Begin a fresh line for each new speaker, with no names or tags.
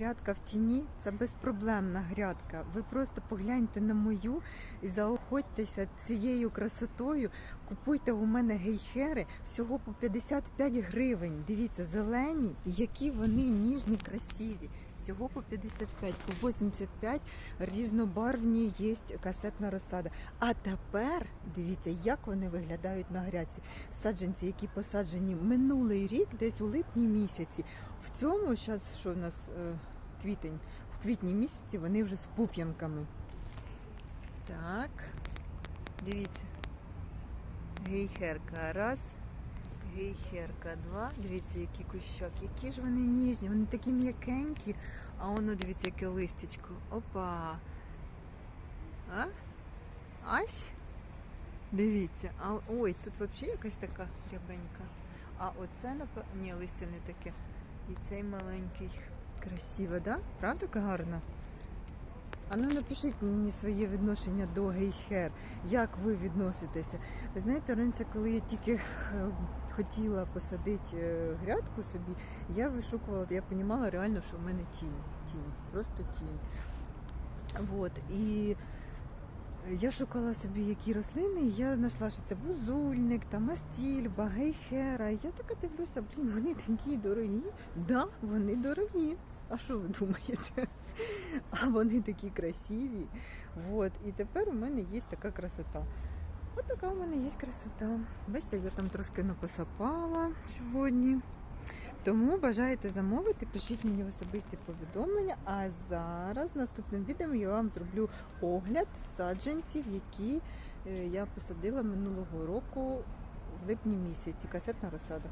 грядка в тіні це безпроблемна грядка. Ви просто погляньте на мою і заохотьтеся цією красотою. Купуйте у мене гейхери всього по 55 гривень. Дивіться, зелені, які вони ніжні, красиві. Всього по 55, по 85 різнобарвні є касетна розсада. А тепер дивіться, як вони виглядають на грядці. Саджанці, які посаджені минулий рік, десь у липні місяці. В цьому зараз, що в нас е, квітень, в квітні місяці вони вже з пуп'янками. Так, дивіться. Гейхерка раз, гейхерка два. Дивіться, які кущак, які ж вони ніжні, вони такі м'якенькі. А воно дивіться, яке листячко. Опа. А? Ась? Дивіться. А ой, тут взагалі якась така рябенька. А оце, ні, листя не таке. І цей маленький. Красиво, да? Правда гарна? А ну напишіть мені своє відношення до гейхер. Як ви відноситеся? Ви знаєте, раніше, коли я тільки е, хотіла посадити е, грядку собі, я вишукувала, я розуміла реально, що в мене тінь. Тінь, просто тінь. Вот. І я шукала собі які рослини, і я знайшла, що це бузульник, там астільба, гейхера. І я така дивлюся, блін, вони такі дорогі. Да, вони дорогі. А що ви думаєте? А вони такі красиві. Вот. І тепер у мене є така красота. От така у мене є красота. Бачите, я там трошки напосапала сьогодні. Тому бажаєте замовити, пишіть мені особисті повідомлення. А зараз наступним відео я вам зроблю огляд саджанців, які е, я посадила минулого року в липні місяці. Касетна розсада.